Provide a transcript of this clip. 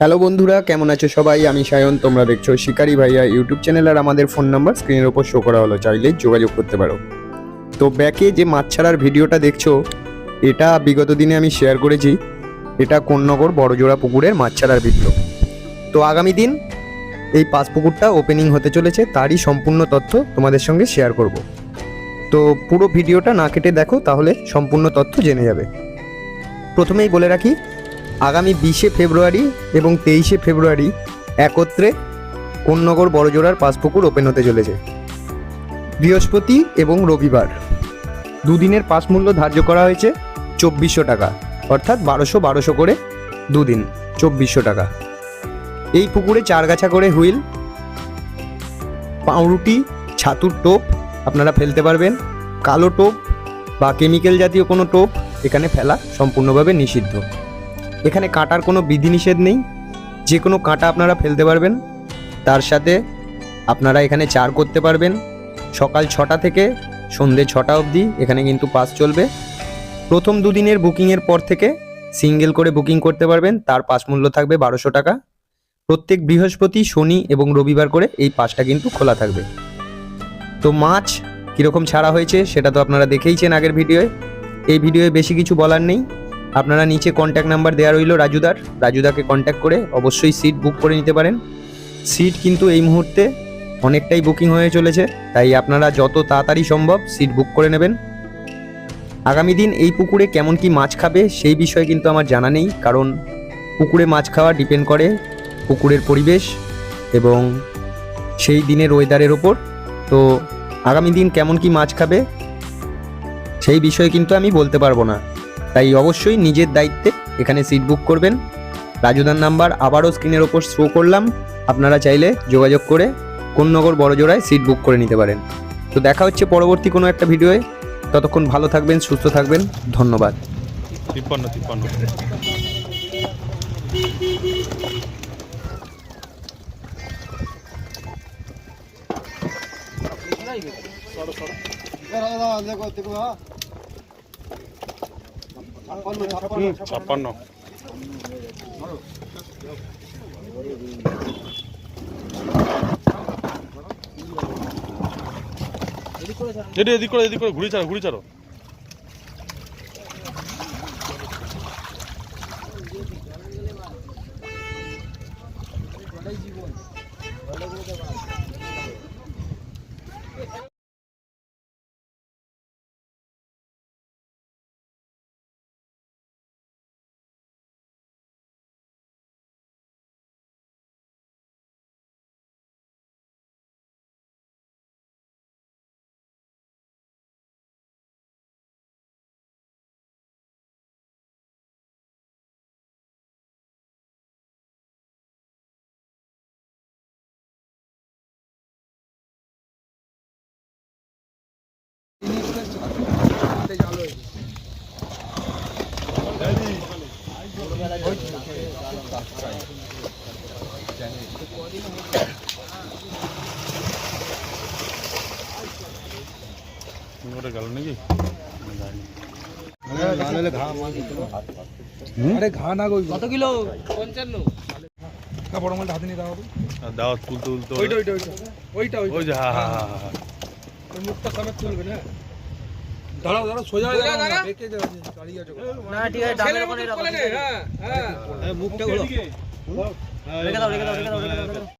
Hello বন্ধুরা, কেমন আছো সবাই? আমি সায়ন, তোমরা দেখছ শিকারি ভাইয়া ইউটিউব চ্যানেল আর আমাদের ফোন নাম্বার স্ক্রিনের ওপর শো করা হলো, চাইলে যোগাযোগ করতে পারো। তো ব্যাকে যে মাছ ছাড়ার ভিডিওটা দেখছ, এটা বিগত দিনে আমি শেয়ার করেছি। এটা কোন্নগর বড়জোড়া পুকুরের মাছ ছাড়ার ভিডিও তো আগামী দিন এই পাঁচ পুকুরটা ওপেনিং হতে চলেছে, তারই সম্পূর্ণ তথ্য তোমাদের সঙ্গে শেয়ার করব। তো পুরো ভিডিওটা না কেটে দেখো, তাহলে সম্পূর্ণ তথ্য জেনে যাবে। প্রথমেই বলে রাখি আগামী বিশে ফেব্রুয়ারি এবং তেইশে ফেব্রুয়ারি একত্রে কোন্নগর বড়জোড়ার পাসপুকুর ওপেন হতে চলেছে। বৃহস্পতি এবং রবিবার দুদিনের পাস মূল্য ধার্য করা হয়েছে চব্বিশশো টাকা, অর্থাৎ বারোশো বারোশো করে দুদিন, চব্বিশশো টাকা। এই পুকুরে চার গাছা করে হুইল, পাউরুটি, ছাতুর টোপ আপনারা ফেলতে পারবেন, কালো টোপ বা কেমিক্যাল জাতীয় কোনো টোপ এখানে ফেলা সম্পূর্ণভাবে নিষিদ্ধ। এখানে কাটার কোনো বিধিনিষেধ নেই। যে কোনো কাঁটা আপনারা ফেলতে পারবেন। তার সাথে আপনারা এখানে চার করতে পারবেন। সকাল ছটা থেকে সন্ধে ছটা অবধি এখানে কিন্তু পাস চলবে। প্রথম দুদিনের বুকিংয়ের পর থেকে সিঙ্গেল করে বুকিং করতে পারবেন। তার পাস মূল্য থাকবে বারোশো টাকা। প্রত্যেক বৃহস্পতি, শনি এবং রবিবার করে এই পাসটা কিন্তু খোলা থাকবে। তো মাছ কীরকম ছাড়া হয়েছে সেটা তো আপনারা দেখেইছেন আগের ভিডিওয়ে। এই ভিডিওয়ে বেশি কিছু বলার নেই। আপনারা নিচে কন্ট্যাক্ট নাম্বার দেওয়া রইল রাজুদার। রাজুদাকে কন্ট্যাক্ট করে অবশ্যই সিট বুক করে নিতে পারেন। সিট কিন্তু এই মুহূর্তে অনেকটাই বুকিং হয়ে চলেছে, তাই আপনারা যত তাড়াতাড়ি সম্ভব সিট বুক করে নেবেন। আগামী দিন এই পুকুরে কেমন কি মাছ খাবে সেই বিষয়ে কিন্তু আমার জানা নেই, কারণ পুকুরে মাছ খাওয়া ডিপেন্ড করে পুকুরের পরিবেশ এবং সেই দিনের ওয়েদারের ওপর। তো আগামী দিন কেমন কি মাছ খাবে সেই বিষয়ে কিন্তু আমি বলতে পারব না। তাই অবশ্যই নিজের দায়িত্বে এখানে সিট বুক করবেন। রাজুদার নাম্বার আবারও স্ক্রিনের ওপর শো করলাম। আপনারা চাইলে যোগাযোগ করে কোন্নগর বড়জোড়ায় সিট বুক করে নিতে পারেন। তো দেখা হচ্ছে পরবর্তী কোনো একটা ভিডিওয়ে ততক্ষণ ভালো থাকবেন সুস্থ থাকবেন। ধন্যবাদ। তিপ্পান্ন তিপ্পান্ন। ছাপ্পান্ন। এটি এদিক করে এদিক করে ঘুরি ছাড়ো ঘুরি ছাড়ো। ওটা গেল নাকি আরে ঘা না গই কত কিলো? না বড় মালটা হাতে নিয়ে দাও আর দাওয়াত তুলতে তুলতে ওইটা ওইটা ওইটা। ওইটা ওই যে হ্যাঁ হ্যাঁ হ্যাঁ হ্যাঁ মুখটা সামনে তুলবে না। দাঁড়াও দাঁড়াও সোজা হয়ে না যাও দাঁড়িয়ে আছো না ঠিক আছে ডালের রাখো হ্যাঁ হ্যাঁ। মুখটা গুলো রেখে দাও রেখে দাও রেখে দাও রেখে দাও।